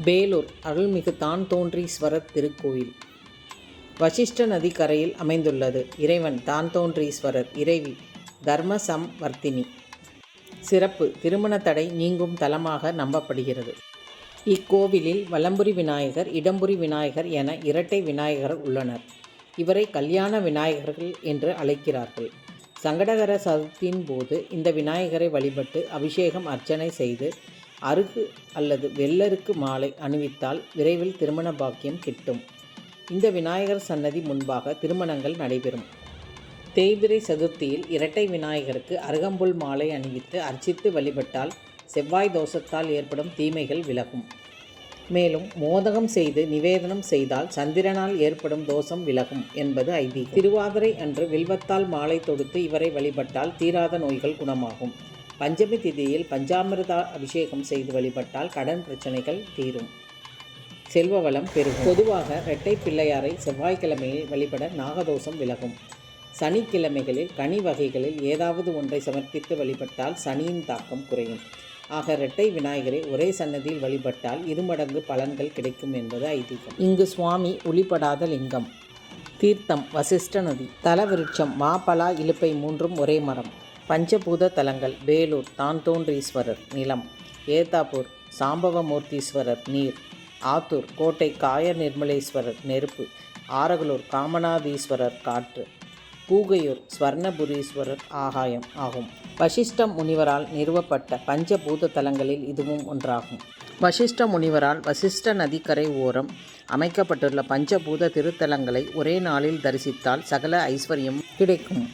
வேலூர் அருள்மிகு தான் தோன்றீஸ்வரர் திருக்கோயில். வசிஷ்ட நதி கரையில் அமைந்துள்ளது. இறைவன் தான் தோன்றீஸ்வரர் இறைவி தர்ம சம்வர்த்தினி சிறப்பு திருமண தடை நீங்கும் தலமாக நம்பப்படுகிறது. இக்கோவிலில் வலம்புரி விநாயகர் இடம்புரி விநாயகர் என இரட்டை விநாயகர் உள்ளனர். இவரை கல்யாண விநாயகர்கள் என்று அழைக்கிறார்கள். சங்கடகர சதுர்த்தியின் போது இந்த விநாயகரை வழிபட்டு அபிஷேகம் அர்ச்சனை செய்து அருகு அல்லது வெள்ளருக்கு மாலை அணிவித்தால் விரைவில் திருமண பாக்கியம் கிட்டும். இந்த விநாயகர் சன்னதி முன்பாக திருமணங்கள் நடைபெறும். தேய்பிரை சதுர்த்தியில் இரட்டை விநாயகருக்கு அருகம்புல் மாலை அணிவித்து அர்ச்சித்து வழிபட்டால் செவ்வாய் தோஷத்தால் ஏற்படும் தீமைகள் விலகும். மேலும் மோதகம் செய்து நிவேதனம் செய்தால் சந்திரனால் ஏற்படும் தோஷம் விலகும் என்பது ஐதீகம். திருவாதிரை அன்று வில்வத்தால் மாலை தொடுத்து இவரை வழிபட்டால் தீராத நோய்கள் குணமாகும். பஞ்சமி திதியில் பஞ்சாமிர்தா அபிஷேகம் செய்து வழிபட்டால் கடன் பிரச்சனைகள் தீரும். செல்வ வளம் பெருகும். பொதுவாக இரட்டை பிள்ளையாரை செவ்வாய்க்கிழமையில் வழிபட நாகதோஷம் விலகும். சனிக்கிழமைகளில் கனி வகைகளில் ஏதாவது ஒன்றை சமர்ப்பித்து வழிபட்டால் சனியின் தாக்கம் குறையும். ஆக இரட்டை விநாயகரை ஒரே சன்னதியில் வழிபட்டால் இருமடங்கு பலன்கள் கிடைக்கும் என்பது ஐதீகம். இங்கு சுவாமி ஒளிப்படாத லிங்கம். தீர்த்தம் வசிஷ்ட நதி தலவிருட்சம் மாபலா இலுப்பை மூன்றும் ஒரே மரம். பஞ்சபூத தலங்கள் வேலூர் தான்தோன்றீஸ்வரர் நிலம் ஏத்தாப்பூர் சாம்பவமூர்த்தீஸ்வரர் நீர் ஆத்தூர் கோட்டை காய நிர்மலேஸ்வரர் நெருப்பு ஆரகலூர் காமநாதீஸ்வரர் காற்று பூகையூர் ஸ்வர்ணபுரீஸ்வரர் ஆகாயம் ஆகும். வசிஷ்ட முனிவரால் நிறுவப்பட்ட பஞ்சபூத தலங்களில் இதுவும் ஒன்றாகும். வசிஷ்ட முனிவரால் வசிஷ்ட நதிக்கரை ஓரம் அமைக்கப்பட்டுள்ள பஞ்சபூத திருத்தலங்களை ஒரே நாளில் தரிசித்தால் சகல ஐஸ்வர்யம் கிடைக்கும்.